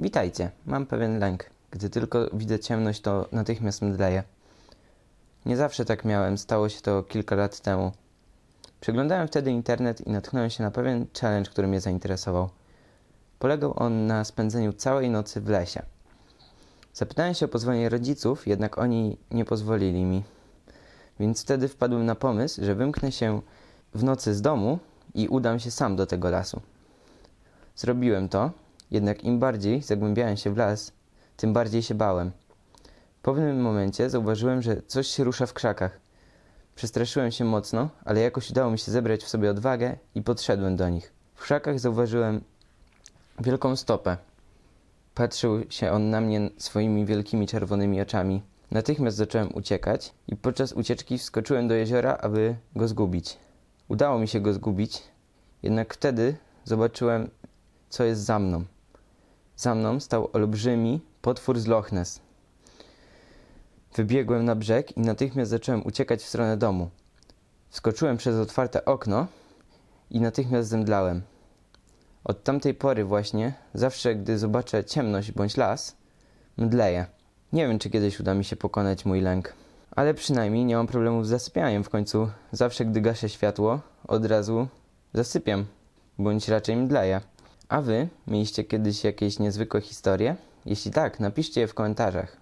Witajcie, mam pewien lęk. Gdy tylko widzę ciemność, to natychmiast mdleję. Nie zawsze tak miałem, stało się to kilka lat temu. Przeglądałem wtedy internet i natknąłem się na pewien challenge, który mnie zainteresował. Polegał on na spędzeniu całej nocy w lesie. Zapytałem się o pozwolenie rodziców, jednak oni nie pozwolili mi. Więc wtedy wpadłem na pomysł, że wymknę się w nocy z domu i udam się sam do tego lasu. Zrobiłem to, jednak im bardziej zagłębiałem się w las, tym bardziej się bałem. W pewnym momencie zauważyłem, że coś się rusza w krzakach. Przestraszyłem się mocno, ale jakoś udało mi się zebrać w sobie odwagę i podszedłem do nich. W krzakach zauważyłem wielką stopę. Patrzył się on na mnie swoimi wielkimi czerwonymi oczami. Natychmiast zacząłem uciekać i podczas ucieczki wskoczyłem do jeziora, aby go zgubić. Udało mi się go zgubić, jednak wtedy zobaczyłem, co jest za mną. Za mną stał olbrzymi potwór z Loch Ness. Wybiegłem na brzeg i natychmiast zacząłem uciekać w stronę domu. Wskoczyłem przez otwarte okno i natychmiast zemdlałem. Od tamtej pory właśnie, zawsze gdy zobaczę ciemność bądź las, mdleję. Nie wiem, czy kiedyś uda mi się pokonać mój lęk. Ale przynajmniej nie mam problemów z zasypianiem w końcu. Zawsze gdy gaszę światło, od razu zasypiam, bądź raczej mdleję. A wy mieliście kiedyś jakieś niezwykłe historie? Jeśli tak, napiszcie je w komentarzach.